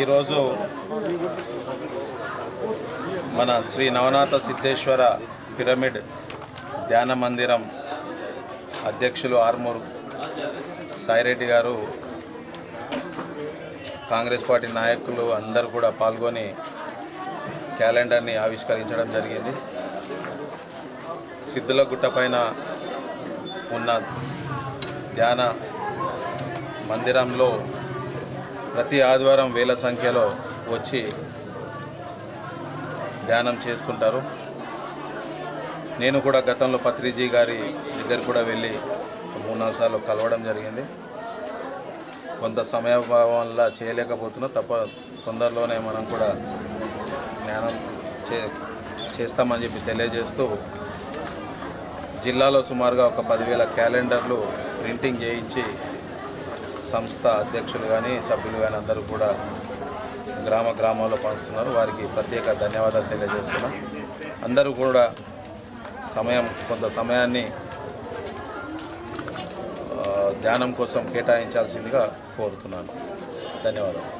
ఈరోజు మన శ్రీ నవనాథ సిద్ధేశ్వర పిరమిడ్ ధ్యాన మందిరం అధ్యక్షులు ఆర్మూర్ సాయిరెడ్డి గారు కాంగ్రెస్ పార్టీ నాయకులు అందరూ కూడా పాల్గొని క్యాలెండర్ని ఆవిష్కరించడం జరిగింది. సిద్ధుల గుట్ట పైన ఉన్న ధ్యాన మందిరంలో ప్రతి ఆదివారం వేల సంఖ్యలో వచ్చి ధ్యానం చేస్తుంటారు. నేను కూడా గతంలో పత్రిజీ గారి దగ్గర కూడా వెళ్ళి మూడు నాలుగు సార్లు కలవడం జరిగింది. కొంత సమయభావం చేయలేకపోతున్నా తప్ప తొందరలోనే మనం కూడా ధ్యానం చే చేస్తామని చెప్పి తెలియజేస్తూ జిల్లాలో సుమారుగా ఒక పదివేల క్యాలెండర్లు ప్రింటింగ్ చేయించి సంస్థ అధ్యక్షులు కానీ సభ్యులు కానీ అందరూ కూడా గ్రామ గ్రామాల్లో పనిస్తున్నారు. వారికి ప్రత్యేక ధన్యవాదాలు తెలియజేస్తున్నాం. అందరూ కూడా సమయం కొంత సమయాన్ని ధ్యానం కోసం కేటాయించాల్సిందిగా కోరుతున్నాను. ధన్యవాదాలు.